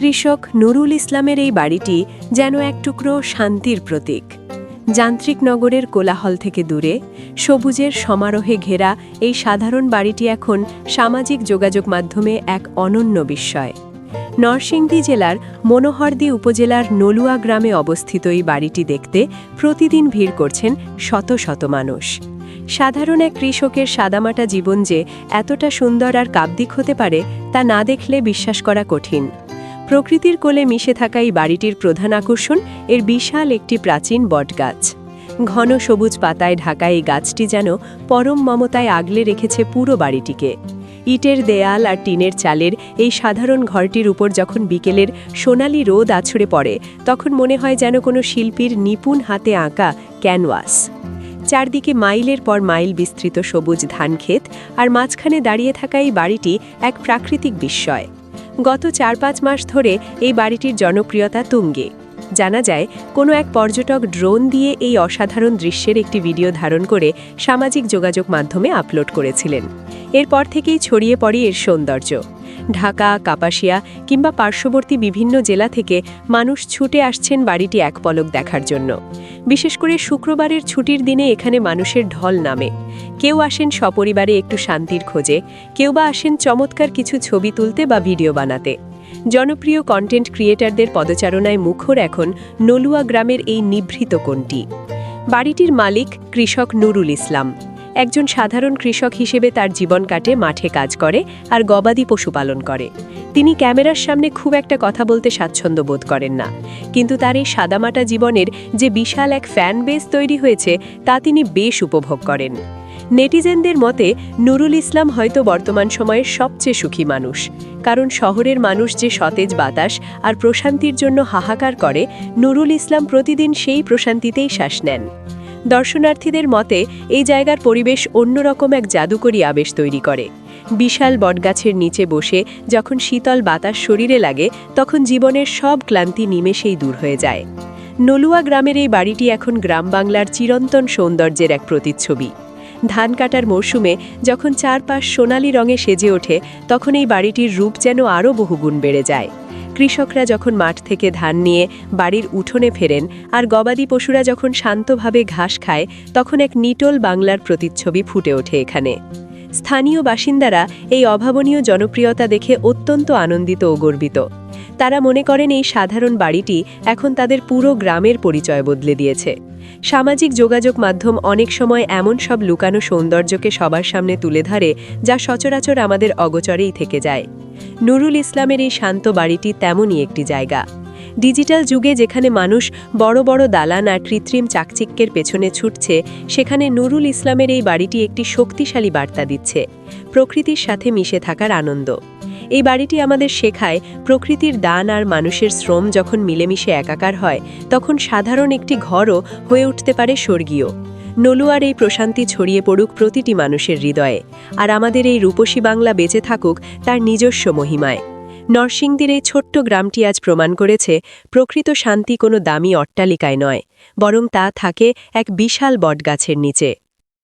কৃষক নুরুল ইসলামের এই বাড়িটি যেন এক টুকরো শান্তির প্রতীক। যান্ত্রিক নগরের কোলাহল থেকে দূরে, সবুজের সমারোহে ঘেরা এই সাধারণ বাড়িটি এখন সামাজিক যোগাযোগ মাধ্যমে এক অনন্য বিস্ময়। নরসিংদী জেলার মনোহরদী উপজেলার নলুয়া গ্রামে অবস্থিত এই বাড়িটি দেখতে প্রতিদিন ভিড় করছেন শত শত মানুষ। সাধারণ এক কৃষকের সাদামাটা জীবন যে এতটা সুন্দর আর কাব্যিক হতে পারে তা না দেখলে বিশ্বাস করা কঠিন। প্রকৃতির কোলে মিশে থাকা এই বাড়িটির প্রধান আকর্ষণ এর বিশাল একটি প্রাচীন বটগাছ। ঘন সবুজ পাতায় ঢাকা এই গাছটি যেন পরম মমতায় আগলে রেখেছে পুরো বাড়িটিকে। ইটের দেয়াল আর টিনের চালের এই সাধারণ ঘরটির উপর যখন বিকেলের সোনালি রোদ আছড়ে পড়ে, তখন মনে হয় যেন কোনো শিল্পীর নিপুণ হাতে আঁকা ক্যানভাস। চারদিকে মাইলের পর মাইল বিস্তৃত সবুজ ধানক্ষেত আর মাঝখানে দাঁড়িয়ে থাকা এই বাড়িটি এক প্রাকৃতিক বিস্ময়। গত চার পাঁচ মাস ধরে এই বাড়িটির জনপ্রিয়তা তুঙ্গে। জানা যায়, কোনো এক পর্যটক ড্রোন দিয়ে এই অসাধারণ দৃশ্যের একটি ভিডিও ধারণ করে সামাজিক যোগাযোগ মাধ্যমে আপলোড করেছিলেন। এরপর থেকেই ছড়িয়ে পড়ে এর সৌন্দর্য। ঢাকা, কাপাসিয়া কিংবা পার্শ্ববর্তী বিভিন্ন জেলা থেকে মানুষ ছুটে আসছেন বাড়িটি এক পলক দেখার জন্য। বিশেষ করে শুক্রবারের ছুটির দিনে এখানে মানুষের ঢল নামে। কেউ আসেন সপরিবারে একটু শান্তির খোঁজে, কেউ বা আসেন চমৎকার কিছু ছবি তুলতে বা ভিডিও বানাতে। জনপ্রিয় কন্টেন্ট ক্রিয়েটারদের পদচারণায় মুখর এখন নলুয়া গ্রামের এই নিভৃত কোনটি বাড়িটির মালিক কৃষক নুরুল ইসলাম। একজন সাধারণ কৃষক হিসেবে তার জীবন কাটে, মাঠে কাজ করে আর গবাদি পশুপালন করে। তিনি ক্যামেরার সামনে খুব একটা কথা বলতে স্বাচ্ছন্দ্য বোধ করেন না। কিন্তু তার এই সাদামাটা জীবনের যে বিশাল এক ফ্যান বেস তৈরি হয়েছে, তা তিনি বেশ উপভোগ করেন। নেটিজেনদের মতে, নুরুল ইসলাম হয়তো বর্তমান সময়ের সবচেয়ে সুখী মানুষ। কারণ শহরের মানুষ যে সতেজ বাতাস আর প্রশান্তির জন্য হাহাকার করে, নুরুল ইসলাম প্রতিদিন সেই প্রশান্তিতেই শ্বাস নেন। দর্শনার্থীদের মতে, এই জায়গার পরিবেশ অন্যরকম এক জাদুকরী আবেশ তৈরি করে। বিশাল বটগাছের নিচে বসে যখন শীতল বাতাস শরীরে লাগে, তখন জীবনের সব ক্লান্তি নিমেষেই দূর হয়ে যায়। নলুয়া গ্রামের এই বাড়িটি এখন গ্রাম বাংলার চিরন্তন সৌন্দর্যের এক প্রতিচ্ছবি। ধান কাটার মরশুমে যখন চারপাশ সোনালি রঙে সেজে ওঠে, তখন এই বাড়িটির রূপ যেন আরও বহুগুণ বেড়ে যায়। কৃষকরা যখন মাঠ থেকে ধান নিয়ে বাড়ির উঠোনে ফেরেন আর গবাদি পশুরা যখন শান্তভাবে ঘাস খায়, তখন এক নিটল বাংলার প্রতিচ্ছবি ফুটে ওঠে এখানে। স্থানীয় বাসিন্দারা এই অভাবনীয় জনপ্রিয়তা দেখে অত্যন্ত আনন্দিত ও গর্বিত। তারা মনে করেন এই সাধারণ বাড়িটি এখন তাদের পুরো গ্রামের পরিচয় বদলে দিয়েছে। সামাজিক যোগাযোগ মাধ্যম অনেক সময় এমন সব লুকানো সৌন্দর্যকে সবার সামনে তুলে ধরে, যা সচরাচর আমাদের অগোচরেই থেকে যায়। নুরুল ইসলামের এই শান্ত বাড়িটি তেমনই একটি জায়গা। ডিজিটাল যুগে যেখানে মানুষ বড় বড় দালান আর কৃত্রিম চাকচিক্যের পেছনে ছুটছে, সেখানে নুরুল ইসলামের এই বাড়িটি একটি শক্তিশালী বার্তা দিচ্ছে। প্রকৃতির সাথে মিশে থাকার আনন্দ। এই বাড়িটি আমাদের শেখায় প্রকৃতির দান আর মানুষের শ্রম যখন মিলেমিশে একাকার হয়, তখন সাধারণ একটি ঘরও হয়ে উঠতে পারে স্বর্গীয়। নলুয়ার এই প্রশান্তি ছড়িয়ে পড়ুক প্রতিটি মানুষের হৃদয়ে, আর আমাদের এই রূপসী বাংলা বেঁচে থাকুক তার নিজস্ব মহিমায়। নরসিংদীর এই ছোট্ট গ্রামটি আজ প্রমাণ করেছে, প্রকৃত শান্তি কোনো দামি অট্টালিকায় নয়, বরং তা থাকে এক বিশাল বটগাছের নিচে।